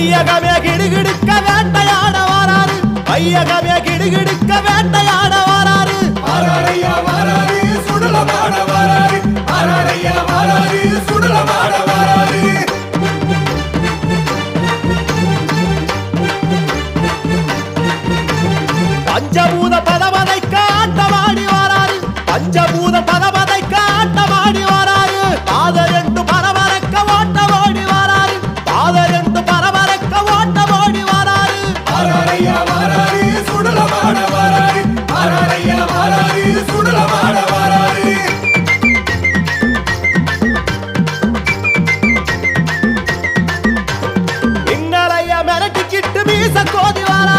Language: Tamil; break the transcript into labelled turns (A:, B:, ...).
A: வையகமே கிடுகிடுக்க வேட்டையாட வராரு வையகமே கிடுகிடுக்க வேட்டையாட வராரு
B: பஞ்சபூத பதவதை காட்டவாடி camisa cor de laranja